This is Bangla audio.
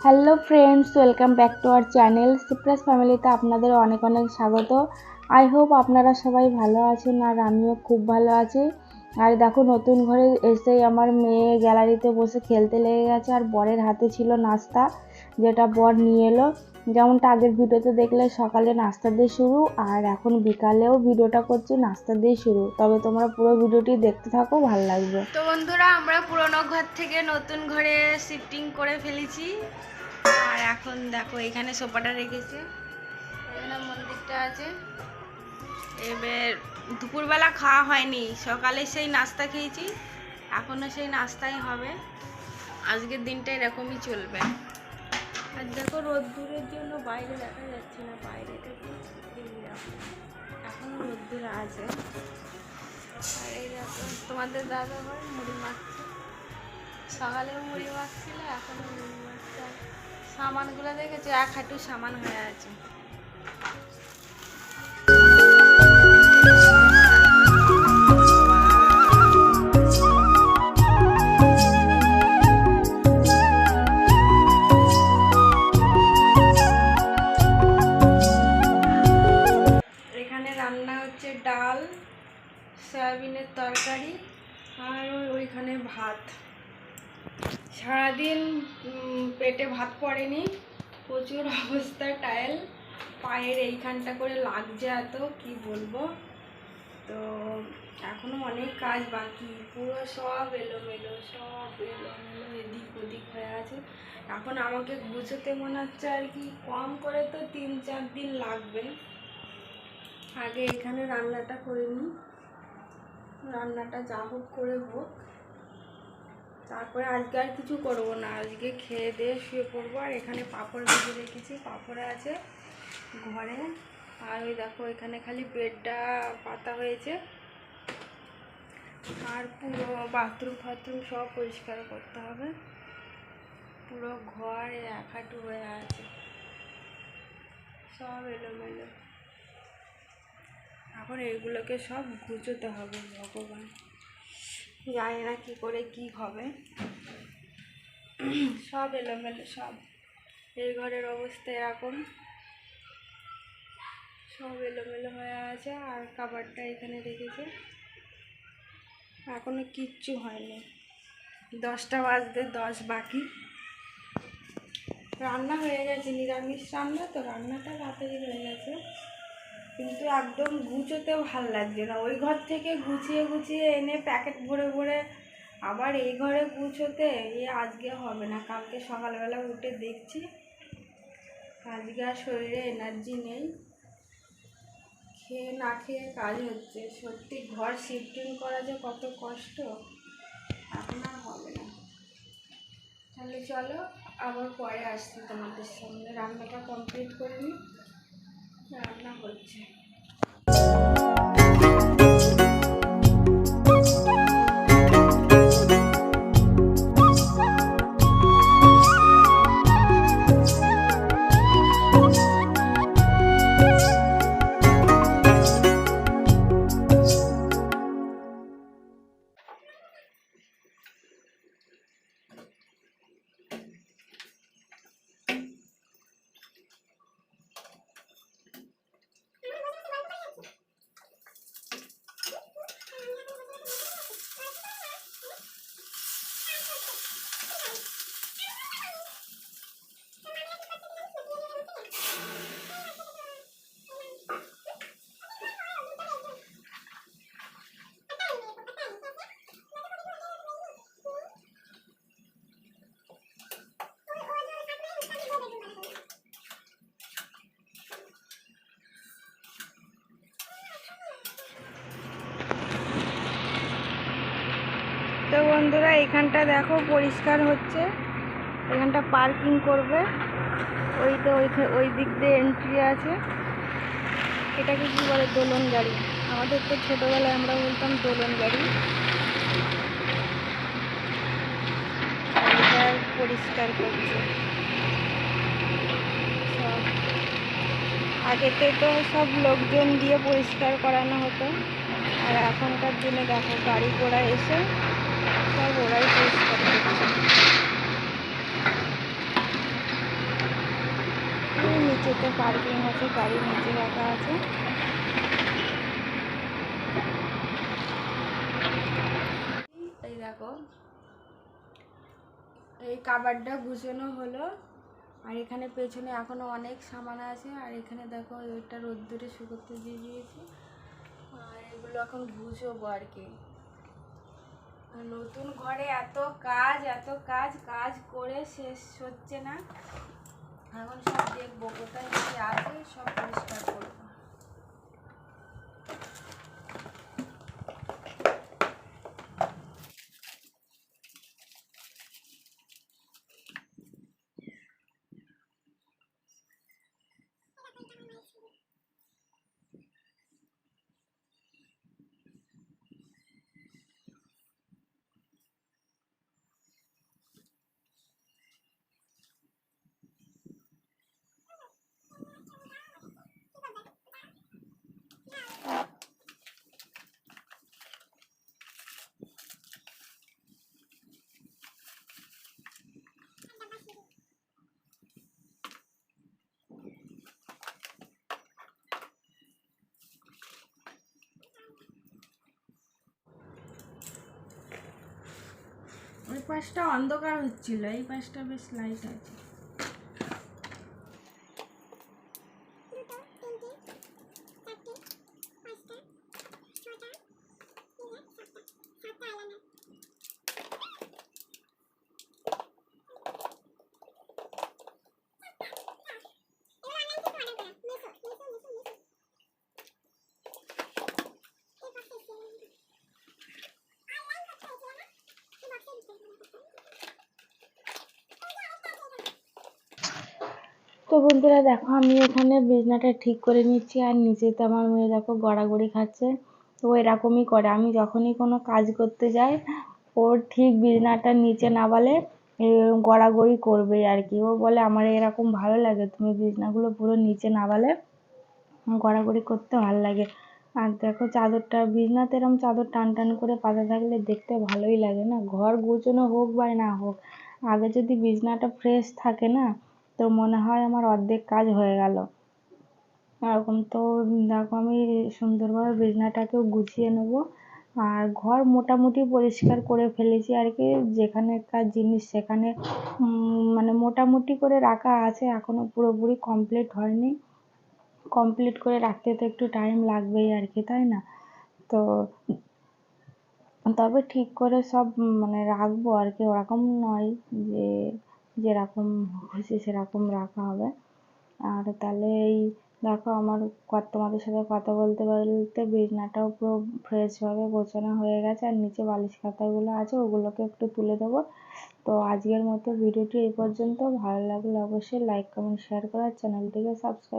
Hello friends welcome back to our channel সিপ্রাস ফ্যামিলিতে আপনাদের অনেক অনেক স্বাগত। আই হোপ আপনারা সবাই ভালো আছেন আর আমিও খুব ভালো আছি। আর দেখো, নতুন ঘরে এসেই আমার মেয়ে গ্যালারিতে বসে খেলতে লেগে গেছে আর বরের হাতে ছিল নাস্তা, যেটা বর নিয়ে এলো। যেমনটা আগের ভিডিওতে দেখলে, সকালে নাস্তা দিয়ে শুরু আর এখন বিকালেও ভিডিওটা করছি, নাস্তা দিয়ে শুরু। তবে তোমরা পুরো ভিডিওটি দেখতে থাকো, ভালো লাগবে। তো বন্ধুরা, আমরা পুরনো ঘর থেকে নতুন ঘরে শিফটিং করে ফেলেছি। আর এখন দেখো, এখানে সোফাটা রেখেছে। মন্দিরটা আছে। এবার দুপুরবেলা খাওয়া হয়নি, সকালে সেই নাস্তা খেয়েছি এখনও সেই নাস্তাই হবে। আজকের দিনটা এরকমই চলবে। আর দেখো রোদ্দুরের জন্য বাইরে দেখা যাচ্ছে না কি এইরকম। এখনও রোদ্দুর আছে। আর এই দেখো তোমাদের দাদা ভাই মুড়ি মাখছে। সকালেও মুড়ি মাখছিল এখনও মুড়ি মাখছে। সামানগুলো দেখেছ? এক হাঁটু সামান হয়ে আছে। তরকারি আর ওই- ওইখানে ভাত। সারাদিন পেটে ভাত পড়েনি, প্রচুর অবস্থা টায়াল। পায়ের এইখানটা করে লাগছে এত, কি বলব? তো এখনও অনেক কাজ বাকি, পুরো সব এলোমেলো সব এলোমেলো, এদিক ওদিক হয়ে আছে। এখন আমাকে গুছোতে মনে হচ্ছে আর কি, কম করে তো তিন চার দিন লাগবে। আগে এখানে রান্নাটা করে নিই। রান্নাটা যা হোক করে হোক। তারপরে আজকে আর কিছু করব না। আজকে খেয়ে দিয়ে শুয়ে পড়ব। আর এখানে পাঁপড় ভেজে রেখেছি। পাঁপড় আছে ঘরে। আর ওই দেখো, এখানে খালি বেডটা পাতা হয়েছে। আর পুরো বাথরুম ফাথরুম সব পরিষ্কার করতে হবে। পুরো ঘর এক হাঁটু হয়ে আছে। সব এলোমেলো। এখন এইগুলোকে সব গুছোতে হবে, ভগবান। জানি না কী করে কি হবে। সব এলোমেলো সব। এই ঘরের অবস্থা এরকম। সব এলোমেলো হয়ে আছে, আর খাবারটা এখানে রেখেছে। এখনও কিচ্ছু হয়নি। দশটা বাজতে দশ বাকি। রান্না হয়ে গেছে, নিরামিষ রান্না, তো রান্নাটা তাড়াতাড়ি হয়ে গেছে। কিন্তু একদম গুছোতেও ভালো লাগছে না। ওই ঘর থেকে গুছিয়ে গুছিয়ে এনে প্যাকেট ভরে ভরে আবার এই ঘরে গুছোতে এ আজকে হবে না। কালকে সকালবেলা উঠে দেখছি আজকে আর শরীরে এনার্জি নেই। খেয়ে না খেয়ে কাজ হচ্ছে। সত্যি ঘর শিফটিং করা যে কত কষ্ট, এখন আর হবে না। তাহলে চলো আবার পরে আসছি তোমাদের সামনে রান্নাটা কমপ্লিট করে নিই। রান্না হচ্ছে। তো বন্ধুরা, এখানটা দেখো পরিষ্কার হচ্ছে। এখানটা পার্কিং করবে। ওই তো ওই ওই দিক দিয়ে এন্ট্রি আছে। এটাকে কি বলে? দোলন গাড়ি। আমাদের তো ছোটোবেলায় আমরা বলতাম দোলন গাড়ি। পরিষ্কার করছে। আগেতে তো সব লোকজন দিয়ে পরিষ্কার করানো হতো। আর এখনকার দিনে দেখো, গাড়ি ঘোড়া এসে সব ওরাই পরিষ্কার করছে নিচেতে পার্কিং আছে, গাড়ি নিচে রাখা আছে। এই দেখো, এই কাবারটা গুছানো হলো, আর এখানে পেছনে এখনও অনেক সামান আছে, আর এখানে দেখো, এটা রোদ্দুরে শুকোতে দিয়ে দিয়েছি। আর এগুলো এখন গুছবো আর কি। নতুন ঘরে এত কাজ এত কাজ কাজ করে শেষ হচ্ছে না। এখন সব দেখব কোথায় কি আছে সব পরিষ্কার করব ওই পাশটা অন্ধকার হচ্ছিল এই পাশটা বেশ লাইট আছে। তো বন্ধুরা দেখো, আমি এখানে বিছনাটা ঠিক করে নিচ্ছি, আর নিচেতে আমার মেয়ে দেখো গড়াগড়ি খাচ্ছে। তো এরকমই করে, আমি যখনই কোনো কাজ করতে যাই, ও ঠিক বিছনাটার নিচে নামালে গড়াগড়ি করবে আর কি। ও বলে, আমার এরকম ভালো লাগে, তুমি বিছনাগুলো পুরো নিচে নামালে গড়াগড়ি করতে ভালো লাগে। আর দেখো চাদরটা, বিছনাতে এরকম চাদর টান টান করে পাতা থাকলে দেখতে ভালোই লাগে না। ঘর গোছানো হোক বা না হোক, আগে যদি বিছনাটা ফ্রেশ থাকে না তো মনে হয় আমার অর্ধেক কাজ হয়ে গেল। এরকম তো, দেখো আমি সুন্দরভাবে বিছনাটাকেও গুছিয়ে নেব। আর ঘর মোটামুটি পরিষ্কার করে ফেলেছি আর কি যেখানেকার জিনিস সেখানে মানে মোটামুটি করে রাখা আছে, এখনও পুরোপুরি কমপ্লিট হয়নি। কমপ্লিট করে রাখতে তো একটু টাইম লাগবেই আর কি, তাই না? তো তবে ঠিক করে সব মানে রাখব আর কি, ওরকম নয় যে যেরকম খুশি সেরকম রাখা হবে। আর তাহলে এই দেখো আমার তোমাদের সাথে কথা বলতে বলতে বিছনাটাও পুরো ফ্রেশভাবে গোছানো হয়ে গেছে। আর নিচে বালিশ খাতাগুলো আছে, ওগুলোকে একটু তুলে দেবো। তো আজকের মতো ভিডিওটি এই পর্যন্ত। ভালো লাগলে অবশ্যই লাইক কমেন্ট শেয়ার করার চ্যানেলটিকে সাবস্ক্রাইব